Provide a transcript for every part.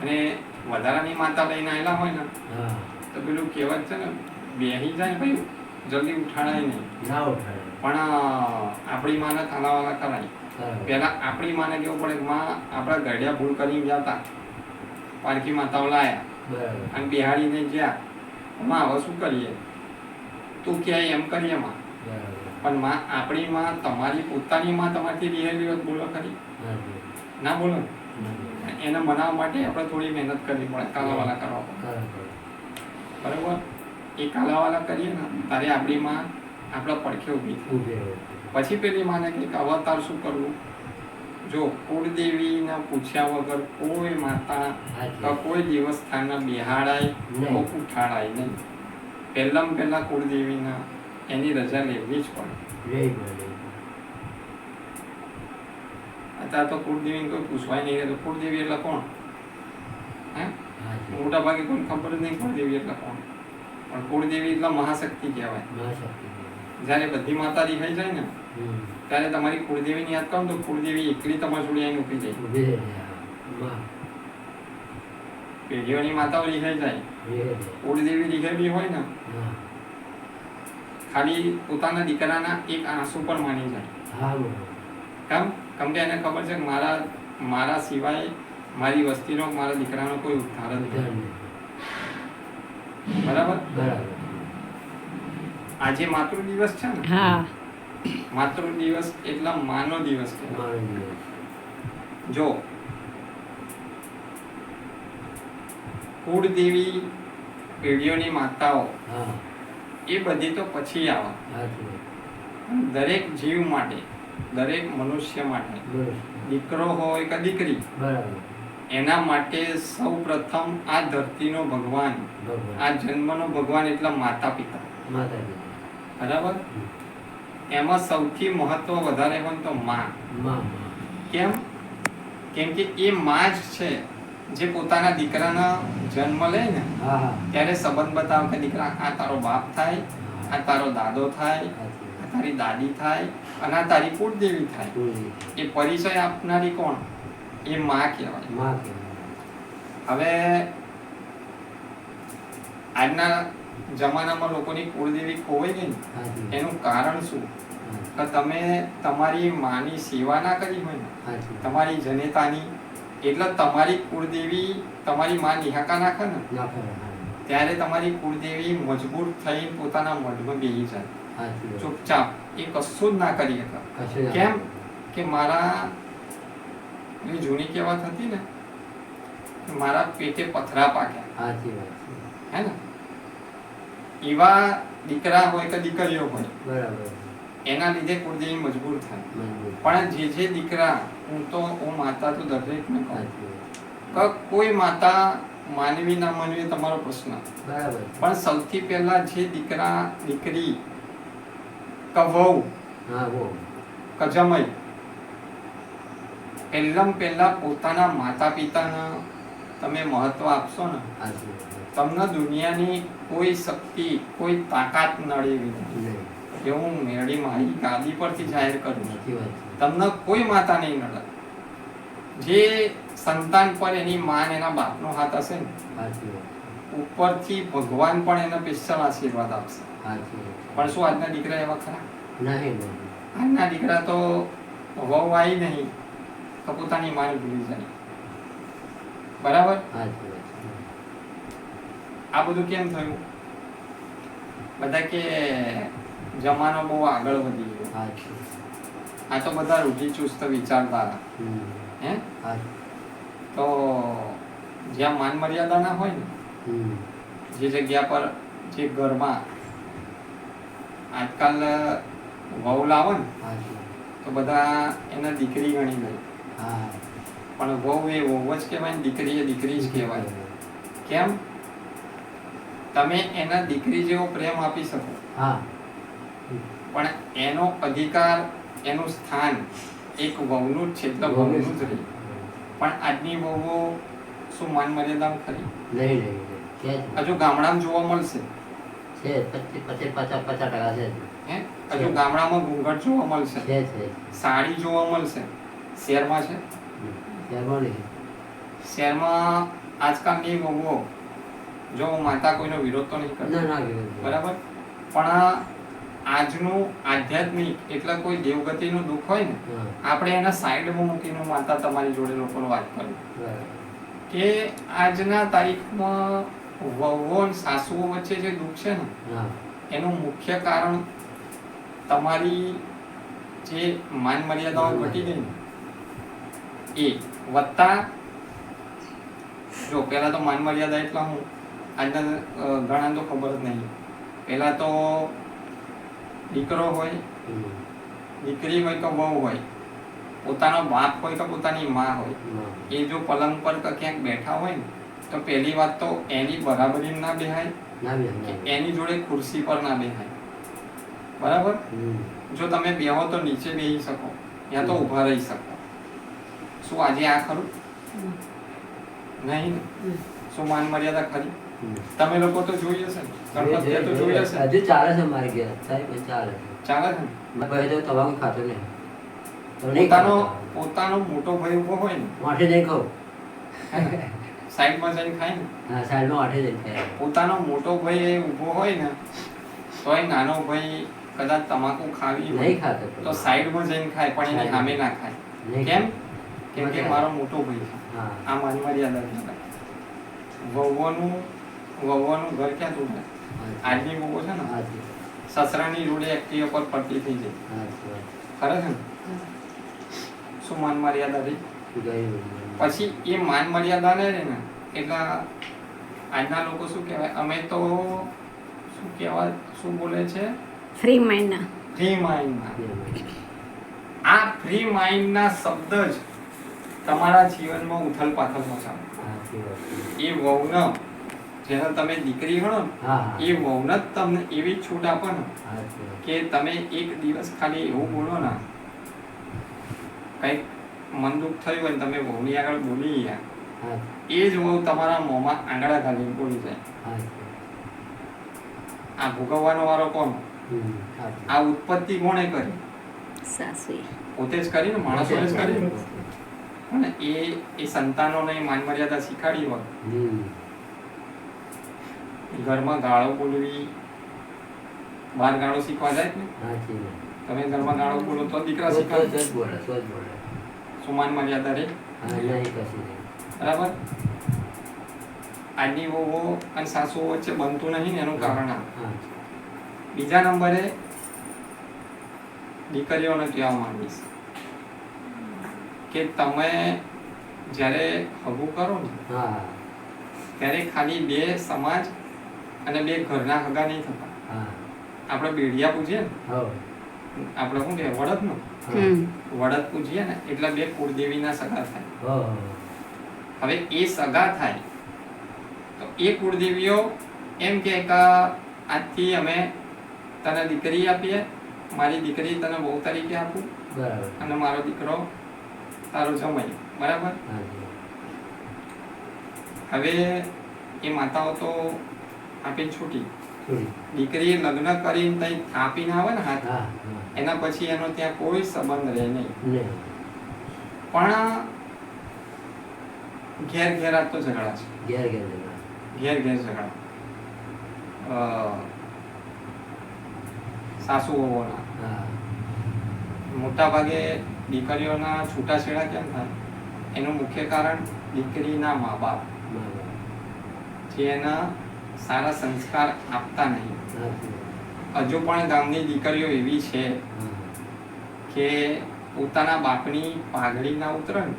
અને વધારાની માતા લઈને આવેલા હોય ને તો પેલું કહેવત છે ને બેહી જાય ભાઈ જલ્દી ઉઠાડાય નહીં. ના ઉઠાડે પણ આપણી માને થાલાવાલા કરાય. પેલા પહેલા આપણી માને કેવું પડે માં આપણા ગઢિયા ભૂલ કરીને ગયા હતા પારકી માતાઓ લાયા. અને બિહાડીને ગયા. માં હવે શું કરીએ? તું ક્યાંય એમ કરીએ માં? પણ માં આપણી માં તમારી પોતાની માં તમારથી રિયલી વાત બોલો ખરી. ના બોલો. એને મનાવવા માટે આપણે થોડી મહેનત કરવી પડે કાલાવાલા કરવા પડે. બરાબર? એ કાલાવાલા કરીએ ને ત્યારે આપણી માં આપણા પડખે ઊભી. પછી પેલી માને કે અવતાર શું કરવું? જો કુળદેવીને પૂછ્યા વગર કોઈ માતા. કોઈ દિવસ સ્થાનના બિહાડાય ઉઠાડાય નહીં. પહેલાં પહેલાં કુળદેવીના એની રજા લેવી જ પડે રહી પડે. અત્યારે તો કુળદેવીને કોઈ પૂછવાય નહીં રહેતું કુળદેવી એટલે કોણ? હે? મોટા ભાગે કોઈ ખબર જ નહીં કુળદેવી એટલે કોણ. પણ કુળદેવી એટલે મહાશક્તિ કહેવાય. જ્યારે બધી માતાજી રિહાઈ જાય ને ત્યારે તમારી કુળદેવીની યાદ કરો તો કુળદેવી એકલી તમારી જોડે અહીં ઊભી જાય. પેઢીઓની માતાઓ રિહાઈ જાય. કુળદેવી રિહાઈ હોય ને ખાલી પોતાના દીકરાના એક આંસુ પર માની જાય. કેમ? કેમ કે એને ખબર છે કે મારા મારા સિવાય મારી વસ્તીનો મારા દીકરાનો કોઈ ઉદ્ધાર જ નહીં. બરાબર? બરાબર. આજે માતૃ દિવસ છે ને? હા. માતૃ દિવસ એટલા માનો દિવસ છે. જો કુળદેવી પેઢીઓની માતાઓ એ બધી તો પછી આવે. દરેક જીવ માટે દરેક મનુષ્ય માટે. દીકરો હોય કે દીકરી એના માટે સૌ પ્રથમ આ ધરતીનો ભગવાન આ જન્મનો ભગવાન એટલે માતા પિતા બરાબર? એમાં સૌથી મહત્વ વધારે હોય તો માં. કેમ? કેમ કે એ માં જ છે જે પોતાના દીકરાના જન્મ લે ને ત્યારે સંબંધ બતાવે કે દીકરા આ તારો બાપ થાય આ તારો દાદો થાય તારી દાદી થાય અને તારી કુળદેવી થાય. એ પરિચય આપનારી કોણ? એ માં કહેવાય. માં. હવે આજના જમાનામાં લોકોની કુળદેવી ખોવાઈ ગઈ એનું કારણ શું? કે તમે તમારી માની સેવા ના કરી હોય ને તમારી જનેતાની એટલે તમારી કુળદેવી તમારી માં નિહાકા નાખે ને ત્યારે તમારી કુળદેવી મજબૂત થઈ પોતાના મઢમાં બેસી જાય. ચૂપચાપ એ કશું જ ના કરી હતા કેમ કે મારા જૂની કહેવત હતી ને મારા પેટે પથરા પાક્યા હે ને એવા દીકરા હોય કે દીકરીઓ હોય બરાબર એના લીધે કુળદેવી મજબૂર થાય. પણ જે જે દીકરા હું તો હું માતા તો દરેકને કહું કે કોઈ માતા માનવી ના માનવી તમારો પ્રશ્ન બરાબર પણ સૌથી પહેલા જે દીકરા દીકરી કે વહુ હા બહુ કે જમાઈ પહેલા પોતાના માતા પિતાના તમે મહત્વ આપશો ને તમને દુનિયાની કોઈ શક્તિ કોઈ તાકાત નડે એવી નથી કે હું મેળી મારી ગાદી પરથી જાહેર કરું. તમને કોઈ માતા નહીં નડે જે સંતાન પર એની માન એના બાપનો હાથ હશે ને ઉપરથી ભગવાન પણ એને સ્પેશિયલ આશીર્વાદ આપશે. પણ શું આજના દીકરા એવા ખરા? નહીં. આજના દીકરા તો વહુ આવી નહીં તો પોતાની માને ભૂલી જાય. બરાબર. આ બધું કેમ થયું? બધા કે જમાનો બહુ આગળ વધી ગયો. આ તો બધા રૂઢિચુસ્ત ચુસ્ત વિચારતા હે. તો જ્યાં માન મર્યાદા ના હોય ને જે જગ્યા પર જે ઘરમાં આજકાલ વહુ લાવો ને તો બધા એના દીકરી ગણી ગઈ હા. પણ વહુ એ વહુ જ કહેવાય ને દીકરી એ દીકરી જ કહેવાય. કેમ? તમે એના દીકરી જેવો પ્રેમ આપી શકો. હા. પણ એનો અધિકાર એનું સ્થાન એક વહુનું જ છે એટલે વહુનું જ રહી. પણ આજની વહુઓ શું માન મર્યાદામાં ખરી. હજુ ગામડામાં જોવા મળશે. છે પચીસ પચીસ પચાસ પચાસ ટકા છે. હે? હજુ ગામડામાં ઘૂંઘટ જોવા મળશે. છે છે. સાડી જોવા મળશે. શહેરમાં છે? શહેરમાં નહીં. શહેરમાં આજકાલની વહુઓ જો માતા કોઈનો વિરોધ તો નહીં કરે. બરાબર? પણ આજનું આધ્યાત્મિક એટલે કોઈ દેવગતિનું દુઃખ હોય ને આપણે એના સાઈડમાં મૂકીને માતા તમારી જોડે લોકોનો વાત કરું કે આજના તારીખમાં વહુઓ અને સાસુઓ વચ્ચે જે દુઃખ છે ને એનું મુખ્ય કારણ તમારી જે માન મર્યાદાઓ ઘટી ગઈ ને એ વત્તા જો પહેલાં તો માન મર્યાદા એટલા હું આજના ઘણા તો ખબર જ નહીં. પહેલાં તો દીકરો હોય દીકરી હોય કે વહુ હોય પોતાનો બાપ હોય કે પોતાની માં હોય. એ જો પલંગ પર કે ક્યાંક બેઠા હોય ને તો પહેલી વાત તો એની બરાબરી ના બેહાય. એની જોડે ખુરશી પર ના બેહાય. બરાબર? જો તમે બેહો તો નીચે બેહી શકો યા તો ઊભા રહી શકો. શું આજે આ ખરું? નહીં ને? શું માન મર્યાદા ખરી તમે લોકો તો જોઈ હશે ને? તો જોઈ હશે? હજુ ચાલે છે મારે ઘેર. સાહેબ ચાલે છે. ચાલે છે ને? મારા ભાઈ તો તમાકુ ખાતો નહીં. પોતાનો પોતાનો મોટો ભાઈ ઊભો હોય ને? માટે નહીં ખાઉં સાઈડમાં જઈને ખાય ને હા સાઈડમાં આઠે જઈને ખાય. પોતાનો મોટો ભાઈ એ ઊભો હોય ને તો એ નાનો ભાઈ કદાચ તમાકુ ખાવી નહીં ખાતો તો સાઈડમાં જઈને ખાય પણ એની સામે ના ખાય. કેમ? કેમ કે મારો મોટો ભાઈ છે. હા. આ મારી મર્યાદા કહેવાય વહુઓનું વહુઓનું ઘર ક્યાં તૂટે આજની વહુઓ છે ને? સસરાની જોડે એક્ટિવા પર પડતી થઈ જાય. ખરે છે ને? શું માન મર્યાદા રહી. પછી એ માન મર્યાદા ને રહે ને એટલે આજના લોકો શું કહેવાય? અમે તો શું કહેવાય શું બોલે છે? ફ્રી માઇન્ડના ફ્રી માઇન્ડના આ ફ્રી માઇન્ડના શબ્દ જ તમારા જીવનમાં ઉથલ પાથલ મચાવે એ વૌન જેને તમે દીકરી ગણો ને એ વૌન જ તમને એવી છૂટ આપો ને કે તમે એક દિવસ ખાલી એવું બોલો ને કંઈક મન દુઃખ થયું હોય ને તમે વહુની આગળ બોલી ગયા. એ જ વહુ તમારા મોંમાં આંગળા ઘાલીને બોલી જાય. આ ભોગવવાનો વારો કોણ? આ ઉત્પત્તિ કોણે કરી? પોતે જ કરી ને માણસો જ કરી. ને. અને એ એ સંતાનોને માન મર્યાદા શીખાડી હોય. ઘરમાં ગાળો બોલવી બહાર ગાળો શીખવા જાય ને. તમે ઘરમાં ગાળો બોલો તો દીકરા શીખવા બોલે. સુમાન મર્યાદા રે હા, નહીં કશું નહીં. બરાબર? આજની વહુઓ અને સાસુઓ વચ્ચે બનતું નહીં ને એનું કારણ આ. બીજા નંબરે દીકરીઓને કહેવા માંગીશ કે તમે જ્યારે હગું કરો ને હા. ત્યારે ખાલી બે સમાજ અને બે ઘરના હગા નહીં થતા. હા. આપણે બેડિયા પૂછીએ ને. આપણે શું કહેવાય. હમ વડદ પૂજીએ ને એટલે બે કુળદેવીના સગા થાય. હવે એ સગા થાય તો એ કુળદેવીઓ એમ કે આજથી અમે તને દીકરી આપીએ મારી દીકરી તને બહુ તરીકે આપું અને મારો દીકરો તારો જમાઈ. બરાબર? હવે એ માતાઓ તો આપીને છૂટી. દીકરી લગ્ન કરીને તઈ થાપીને આવે ને હાથ. એના પછી એનો ત્યાં કોઈ સંબંધ રહે નહીં. પણ ઘેર ઘેર આ તો ઝઘડા છે ઘેર ઘેર. ઘેર ઘેર ઝઘડા સાસુ વહુઓના મોટા ભાગે દીકરીઓના છૂટાછેડા કેમ થાય એનું મુખ્ય કારણ દીકરીના મા બાપ. જે એના સારા સંસ્કાર આપતા નહીં. હજુ પણ ગામની દીકરીઓ એવી છે કે પોતાના બાપની પાઘડી ના ઉતરે ને.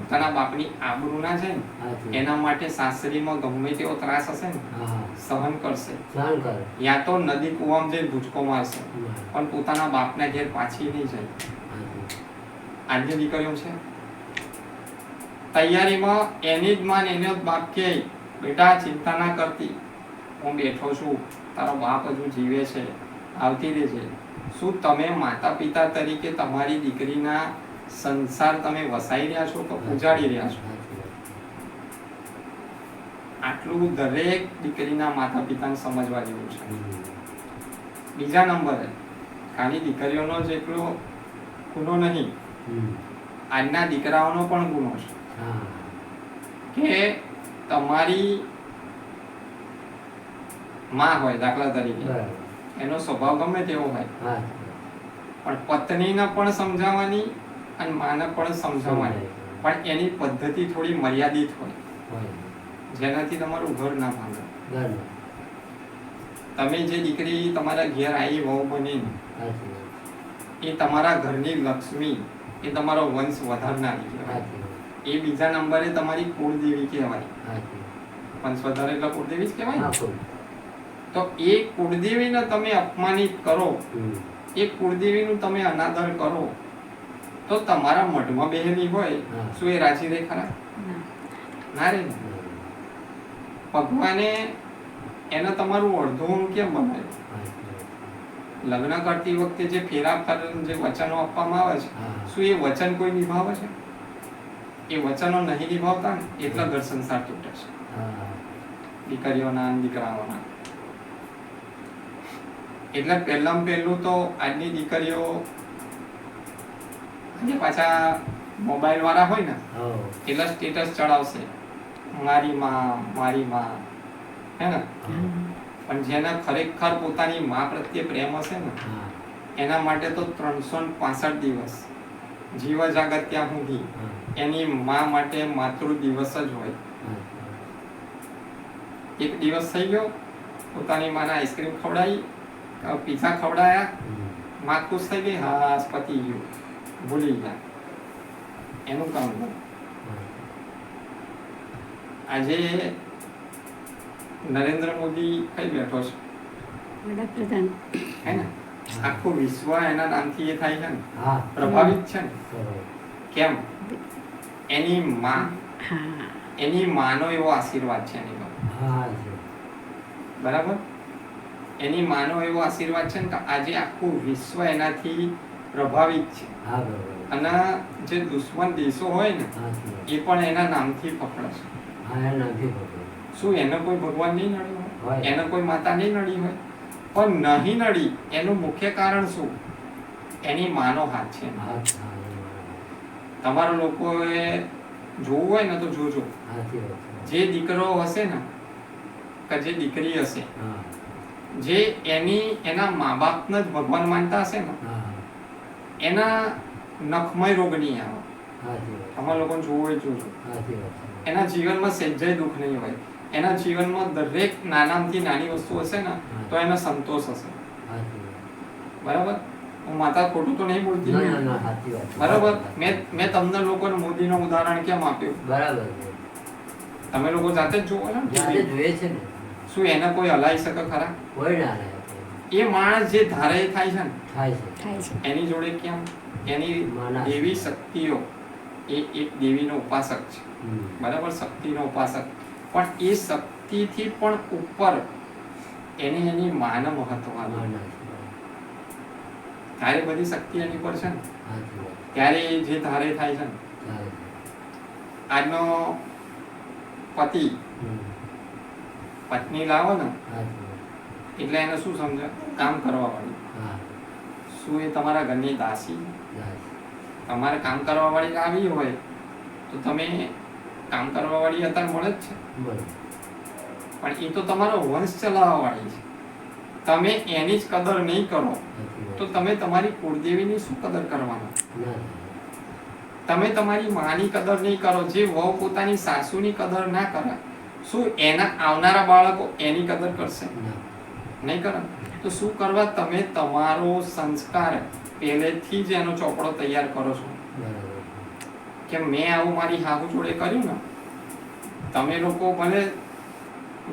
પોતાના બાપની આબરૂ ના છે ને એના માટે સાસરીમાં ગમે તેવો ત્રાસ હશે ને. સહન કરશે. યા તો નદી કુવામાં જઈ ભૂચકો મારશે. પણ પોતાના બાપના ઘેર પાછી નહીં જાય. આજે આજની દીકરીઓ છે. તૈયારીમાં એની જ માન એનો જ બાપ કે બેટા ચિંતા ના કરતી. હું બેઠો છું. તારો બાપ હજુ જીવે છે આવતી રહેજે. શું તમે માતા પિતા તરીકે તમારી દીકરીના સંસાર તમે વસાઈ રહ્યા છો તો ઉજાડી રહ્યા છો? આટલું દરેક દીકરીના માતા પિતાને સમજવા જેવું છે. બીજા નંબરે ખાલી દીકરીઓનો જ એટલો ગુનો નહીં. આજના દીકરાઓનો પણ ગુનો છે. કે તમારી માં હોય દાખલા તરીકે. એનો સ્વભાવ ગમે તેવો હોય. પણ પત્નીને પણ સમજાવવાની અને માને પણ સમજાવવાની. પણ એની પદ્ધતિ થોડી મર્યાદિત હોય. જેનાથી તમારું ઘર ના ભાંગે. તમે જે દીકરી તમારા ઘેર આવી વહુ બની એ તમારા ઘરની લક્ષ્મી એ તમારો વંશ વધારનારી કહેવાય. એ બીજા નંબરે તમારી કુળદેવી કહેવાય. વંશ વધારે એટલે કુળદેવી જ કહેવાય તો એ કુળદેવીને તમે અપમાનિત કરો. એ કુળદેવીનું તમે અનાદર કરો. તો તમારા મઢમાં બેહેલી હોય શું એ રાજી રે ખરા? ના. રે. ભગવાને એને તમારું અડધું કેમ બનાવ્યું? લગ્ન કરતી વખતે જે ફર જે વચનો આપવામાં આવે છે શું એ વચન કોઈ નિભાવે છે? એ વચનો નહીં નિભાવતા ને એટલા ઘર સંસાર તૂટે છે. દીકરીઓના દીકરાઓના. એટલે પહેલાં પહેલું તો આજની દીકરીઓ આજે પાછા મોબાઈલ વાળા હોય ને એટલે સ્ટેટસ ચડાવશે. મારી માં મારી માં હે ને? પણ જેના ખરેખર પોતાની માં પ્રત્યે પ્રેમ હશે ને એના માટે તો ત્રણસો પાસઠ દિવસ જીવ જાગત્યા ત્યાં સુધી એની માં માટે માતૃ દિવસ જ હોય. એક દિવસ થઈ ગયો પોતાની માને આઈસ્ક્રીમ ખવડાવી પીઝા ખવડાયા. હમ. માં ખુશ થઈ ગઈ. હા પતી ગયું ભૂલી ગયા. એનું કામ. આજે નરેન્દ્ર મોદી કઈ બેઠો છે? વડાપ્રધાન. હે ને? આખું વિશ્વ એના નામથી એ થાય છે ને. પ્રભાવિત છે ને. કેમ? એની માં એની માનો એવો આશીર્વાદ છે એની બરાબર? એની માનો એવો આશીર્વાદ છે ને કે આજે આખું વિશ્વ એનાથી પ્રભાવિત છે. હા બરોબર. અને જે દુશ્મન દેશો હોય ને એ પણ એના નામથી પકડે ખબર શું એનો કોઈ ભગવાન નહીં નડ્યો હોય? એનો કોઈ માતા નહીં નડી હોય? પણ નહીં નડી એનું મુખ્ય કારણ શું? એની માનો હાથ છે. તમારો લોકોએ જોવું હોય ને તો જોજો. જે દીકરો હશે ને કે જે દીકરી હશે હા. જે એની એના મા બાપને જ ભગવાન માનતા હશે ને એના નખમય રોગ નહીં આવે. તમારા લોકોને જોવું હોય જોજો એના જીવનમાં સહેજય દુઃખ નહીં હોય. એના જીવનમાં દરેક નાનામાંથી નાની વસ્તુ હશે ને તો એનો સંતોષ હશે. બરાબર? હું માતા ખોટું તો નહીં બોલતી. બરાબર? મેં મેં તમને લોકોને મોદીનું ઉદાહરણ કેમ આપ્યું? બરાબર તમે લોકો જાતે જ જોવો ને જાતે જોઈએ છે ને. શું એને કોઈ હલાવી શકે ખરા? કોઈ ના એ માણસ જે ધારે થાય છે ને થાય છે. એની જોડે કેમ? એની દેવી શક્તિઓ એ એક દેવીનો ઉપાસક છે. બરાબર? શક્તિનો ઉપાસક. પણ એ શક્તિથી પણ ઉપર એની એની માન મહત્વ ના, ત્યારે બધી શક્તિ એની પર છે ને? ત્યારે એ જે ધારે થાય છે ને. આજનો પતિ. પત્ની લાવો ને એટલે એને શું સમજો? કામ કરવા વાળી. શું એ તમારા ઘરની દાસી? તમારે કામ કરવા વાળી લાવી હોય તો તમે કામ કરવા વાળી અત્યારે મળે જ છે. પણ એ તો તમારો વંશ ચલાવવા વાળી છે. તમે એની જ કદર નહીં કરો તો તમે તમારી કુળદેવીની શું કદર કરવાના? તમે તમારી માની કદર નહીં કરો જે વહુ પોતાની સાસુની કદર ના કરે શું એના આવનારા બાળકો એની કદર કરશે? નહીં કરે? તો શું કરવા તમે તમારો સંસ્કાર પહેલેથી જ એનો ચોપડો તૈયાર કરો છો? કે મેં આવું મારી હાહુ જોડે કર્યું ને? તમે લોકો ભલે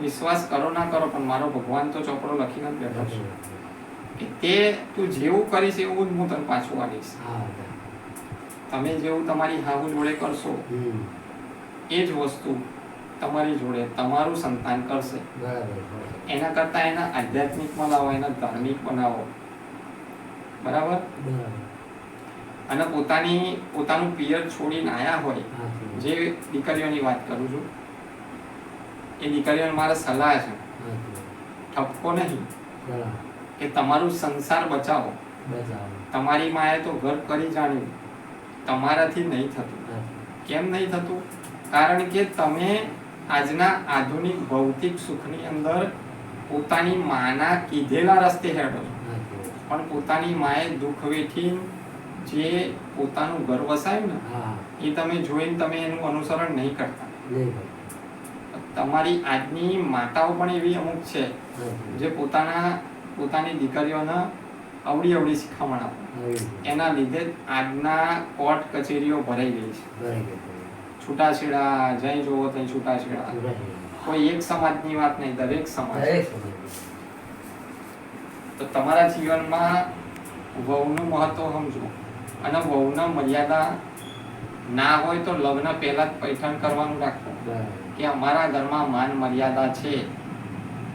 વિશ્વાસ કરો ના કરો પણ મારો ભગવાન તો ચોપડો લખીને જ બેઠો છે. તે તું જેવું કરીશ એવું જ હું તને પાછું આવીશ હા તમે જેવું તમારી હાહુ જોડે કરશો એ જ વસ્તુ તમારી જોડે તમારું સંતાન કરશે. એના કરતાં એના આધ્યાત્મિક બનાવો એના ધાર્મિક બનાવો બરાબર? અને પોતાની પોતાનું પિયર છોડીને આયા હોય જે દીકરીઓની વાત કરું છું એ દીકરીઓને મારે સલાહ છે. ઠપકો નહીં કે તમારું સંસાર બચાવો. બચાવો. તમારી માએ તો ઘર કરી જાણ્યું. તમારાથી નહીં થતું. કેમ નહીં થતું? કારણ કે તમે આજના આધુનિક ભૌતિક સુખની અંદર પોતાની માના કીધેલા રસ્તે હેડો વાત. પણ પોતાની માએ દુઃખ વેઠી જે પોતાનું ઘર વસાયું ને એ તમે જોઈને તમે એનું અનુસરણ નહીં કરતા. તમારી આજની માતાઓ પણ એવી અમુક છે જે પોતાના પોતાની દીકરીઓના અવળી અવળી શિખામણ આપે એના લીધે આજના કોર્ટ કચેરીઓ ભરાઈ ગઈ છે. છૂટાછેડા જઈ જોવો ત્યાં છૂટાછેડા. કોઈ એક સમાજની વાત નહીં દરેક. સમાજ. તો તમારા જીવનમાં વહુનું મહત્વ સમજો અને વહુના મર્યાદા ના હોય તો લગ્ન પહેલા જ પૈઠણ કરવાનું રાખો. કે અમારા ઘરમાં માન મર્યાદા છે.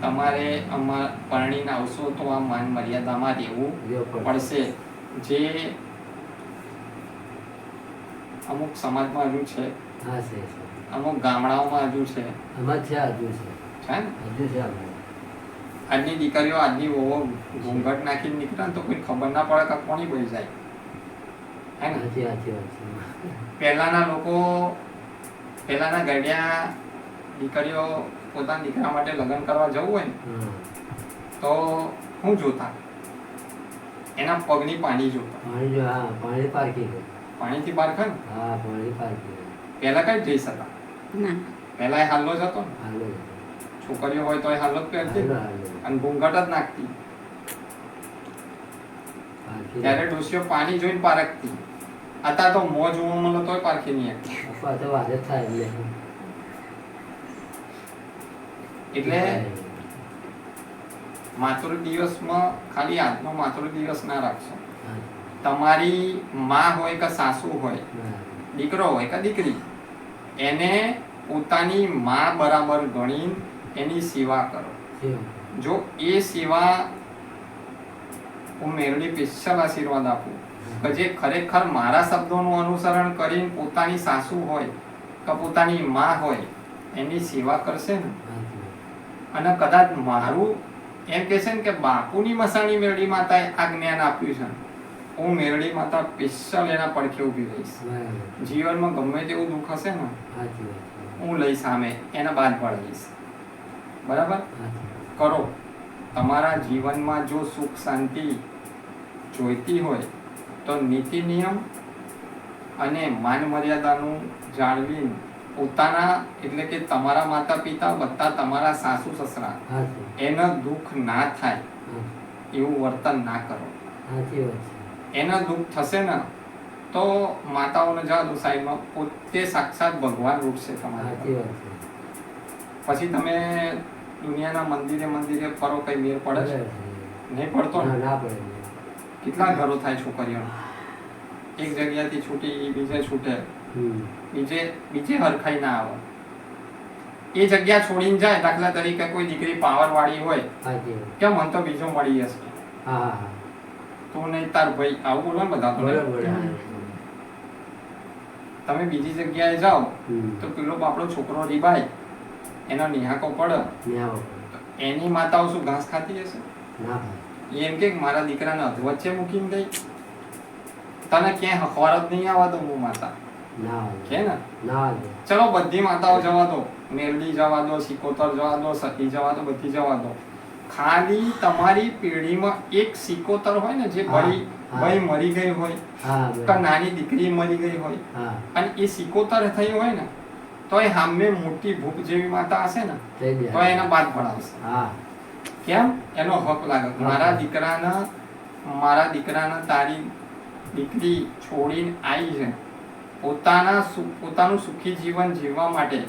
તમારે અમાર પરણીને આવશો તો આ માન મર્યાદામાં રહેવું પડશે. જે અમુક સમાજમાં હજુ છે હા છે. અમુક ગામડાઓમાં હજુ છે. આમાં છે હજુ છે. છે હજુ છે આજની દીકરીઓ આજની ઓવો ઘૂંઘટ નાખીને નીકળે તો કોઈ ખબર ના પડે કે કોની બની જાય. હે ને? સાચી સાચી વાત છે પહેલાના લોકો પહેલાના ગઢિયા દીકરીઓ પોતાના દીકરા માટે લગ્ન કરવા જવું હોય ને તો હું જોતા? એના પગની પાણી જોતા. પાણી જો હા પાણી પારખી પાણીથી પારખે હા પાણી પાર્કિંગ પહેલા કઈ ડ્રેસ હતા? ના. પહેલા એ હાલો જ હતો હાલો છોકરીઓ હોય તો એ હાલો જ પહેરતી અને ઘૂંઘટ જ નાખતી. ત્યારે ડોસીઓ પાણી જોઈને પારખતી. અત્યારે તો મોં જોવા મળે તોય પારખી નહીં એટલે. માતૃ દિવસમાં ખાલી આજનો માતૃ દિવસ ના રાખશો. તમારી માં હોય કે સાસુ હોય. દીકરો હોય કે દીકરી એને પોતાની મા બરાબર ગણી એની સેવા કરો. જો એ સેવા હું મેળવી સ્પેશિયલ આશીર્વાદ આપું કે જે ખરેખર મારા શબ્દોનું અનુસરણ કરીને પોતાની સાસુ હોય કે પોતાની મા હોય એની સેવા કરશે ને? અને કદાચ મારું એમ કે છે ને કે બાપુની મસાણી મેળવી માતાએ આ જ્ઞાન આપ્યું છે. હું મેરડી માતા સ્પેશિયલ એના પડખે ઊભી રહીશ. જીવનમાં ગમે તેવું દુઃખ હશે ને. હું લઈ સામે એના બાદ પડાવીશ બરાબર? કરો. તમારા જીવનમાં જો સુખ શાંતિ જોઈતી હોય તો નીતિ નિયમ અને માન મર્યાદાનું જાળવીને પોતાના એટલે કે તમારા માતા પિતા બધા તમારા સાસુ સસરા એનો દુઃખ ના થાય એવું વર્તન ના કરો. સાચી વાત છે. એને દુઃખ થશે ને તો માતાઓને જવા દો સાહેબમાં પોતે સાક્ષાત ભગવાન રૂપ છે તમારે પછી તમે દુનિયાના મંદિરે મંદિરે ફરો કઈ મેર પડે છે? નહીં પડતો ના, પડે. કેટલા ઘરો થાય છોકરીઓ એક જગ્યાથી છૂટી બીજે છૂટે. બીજે બીજે હરખાઈ ના આવે. એ જગ્યા છોડીને જાય દાખલા તરીકે કોઈ દીકરી પાવર વાળી હોય કે મન તો બીજો મળી જશે. હા હા. તું નહીં તાર ભાઈ આવું બોલો ને બધા તો. તમે બીજી જગ્યાએ જાઓ. તો પેલો બાપડો છોકરો રીબાય એનો નિહાકો પડે. એની માતાઓ શું ઘાસ ખાતી હશે? એમ કે મારા દીકરાને અધવચ્ચે મૂકીને ગઈ તને ક્યાંય હખવાર જ નહીં આવવા દો હું માતા. કે ને? ના ચલો બધી માતાઓ જવા દો. મેરડી જવા દો સિકોતર જવા દો સતી જવા દો બધી જવા દો. ખાલી તમારી પેઢીમાં એક સિકોતર હોય ને જે ભાઈ ભાઈ મરી ગઈ હોય કે નાની દીકરી મરી ગઈ હોય. અને એ સિકોતર થઈ હોય ને તો એ સામે મોટી ભૂખ જેવી માતા હશે ને તો. એને બાદ પડાવશે. કેમ? એનો હક લાગે. મારા દીકરાના મારા દીકરાના તારી દીકરી છોડીને આવી છે. પોતાના પોતાનું સુખી જીવન જીવવા માટે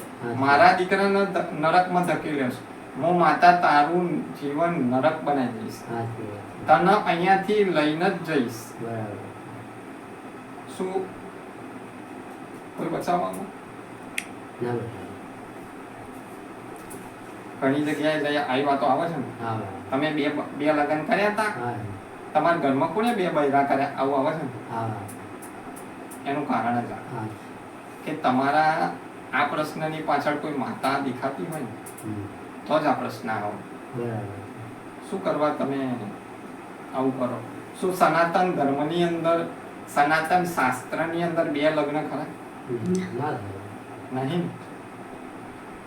મારા દીકરાને નરકમાં ધકેલ્યો છે. હું માતા તારું જીવન નરક બનાવી દઈશ. તને અહીંયાથી લઈને જ જઈશ. શું? કોઈ બચાવવાનું? ઘણી જગ્યાએ જઈ આવી વાતો આવે છે ને. તમે બે બે લગ્ન કર્યા હતા? તમારા ઘરમાં કોને બે બૈરા કર્યા? આવું આવે છે ને? હા એનું કારણ જ કે તમારા આ પ્રશ્નની પાછળ કોઈ માતા દેખાતી હોય ને. તો જ આ પ્રશ્ન આવે. શું કરવા તમે આવું કરો? શું સનાતન ધર્મની અંદર, સનાતન શાસ્ત્રની અંદર બે લગ્ન ખરા? નહીં.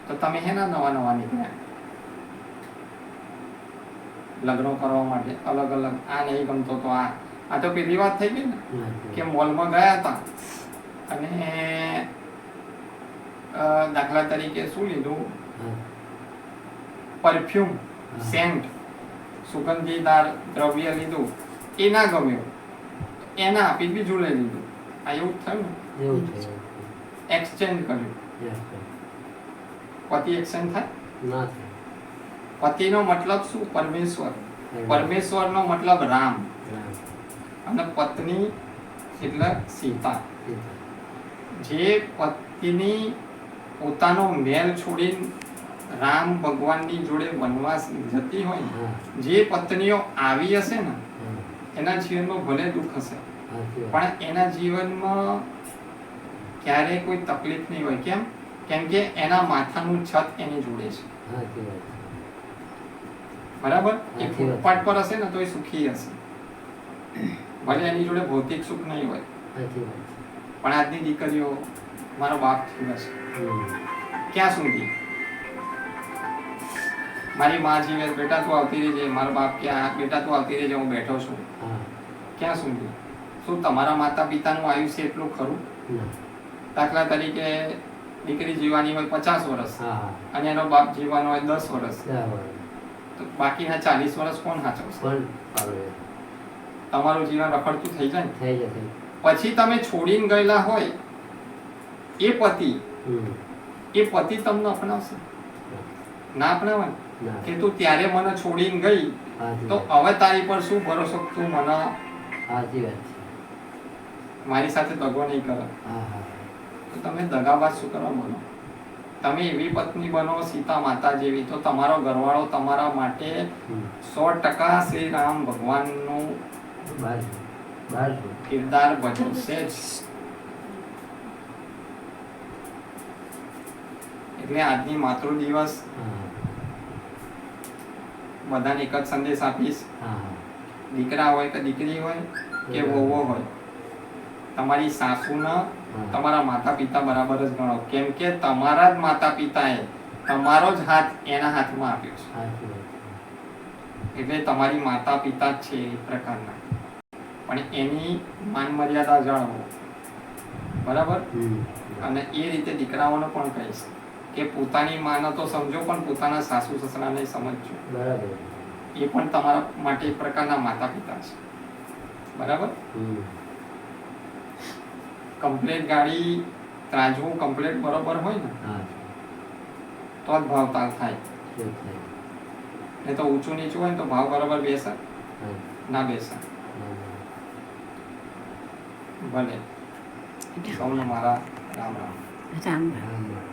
તો તમે હેના નવા નવા નીકળ્યા? લગ્નો કરવા માટે અલગ અલગ. આ નહીં ગમતો તો આ. આ તો પેલી વાત થઈ ગઈ ને, કે મોલમાં ગયા હતા અને દાખલા તરીકે શું લીધું. પરફ્યુમ. સેન્ટ સુગંધીદાર દ્રવ્ય લીધું. એ ના ગમ્યું. એના આપી બીજું લઈ લીધું. આ એવું થયું ને? એક્સચેન્જ કર્યું. પતિ એક્સચેન્જ થાય? પતિનો મતલબ શું? પરમેશ્વર. પરમેશ્વરનો મતલબ રામ. અને પત્ની એટલે સીતા. સીતા. જે પતિની પોતાનો મેલ છોડીને રામ ભગવાનની જોડે વનવાસ જતી હોય જે પત્નીઓ આવી હશે ને એના જીવનમાં ભલે દુઃખ હશે પણ એના જીવનમાં ક્યારેય કોઈ તકલીફ નહીં હોય. કેમ? કેમ કે એના માથાનું છત એની જોડે છે. બરાબર? એ ફૂટપાથ પર હશે ને તો એ સુખી હશે. ભલે એની જોડે ભૌતિક સુખ નહીં હોય. પણ આજની દીકરીઓ મારો બાપ થયું હશે. ક્યાં સુધી? મારી માં જીવે બેટા તું આવતી રહેજે મારો બાપ કે "આ બેટા તું આવતી રહેજે હું બેઠો છું. હા. ક્યાં સુધી? શું તમારા માતા પિતાનું આયુષ્ય એટલું ખરું? દાખલા તરીકે દીકરી જીવવાની હોય પચાસ વર્ષ અને એનો બાપ જીવવાનો હોય દસ વર્ષ. તો બાકીના ચાલીસ વર્ષ કોણ સાચવશે? તમારું જીવન રખડતું થઈ જાય ને. પછી તમે છોડીને ગયેલા હોય એ પતિ એ પતિ તમને અપનાવશે? ના અપનાવે? કે તું ત્યારે મને છોડીને ગઈ તો હવે તારી પર શું ભરોસો તું મને સાચી વાત છે. મારી સાથે દગો નહીં કરે? તો તમે દગાબાજ શું કરવા બનો તમે એવી પત્ની બનો સીતા માતા જેવી તો તમારો ઘરવાળો તમારા માટે સો ટકા શ્રી રામ ભગવાનનું. કિરદાર ભજવશે જ. એટલે આજની માતૃ દિવસ બધાને એક જ સંદેશ આપીશ. દીકરા હોય કે દીકરી હોય કે વહુઓ હોય તમારી સાસુના તમારા માતા પિતા બરાબર જ ગણો. કેમ કે તમારા જ માતા પિતાએ તમારો જ હાથ એના હાથમાં આપ્યો છે. એટલે તમારી માતા પિતા જ છે એ પ્રકારના. પણ એની માન મર્યાદા જાળવો. બરાબર? અને એ રીતે દીકરાઓને પણ કહીશ કે પોતાની માને તો સમજો પણ પોતાના સાસુ સસરાને સમજજો. બરાબર. એ પણ તમારા માટે એક પ્રકારના માતા પિતા છે. બરાબર? કમ્પ્લેટ ગાડી ત્રાજવું કમ્પ્લેટ બરોબર હોય ને તો જ ભાવતાલ થાય. થાય. નહીં તો ઊંચું નીચું હોય ને તો ભાવ બરોબર બેસે. ના બેસે. ભલે. સૌને મારા રામ રામ. રામ રામ. રામ રામ.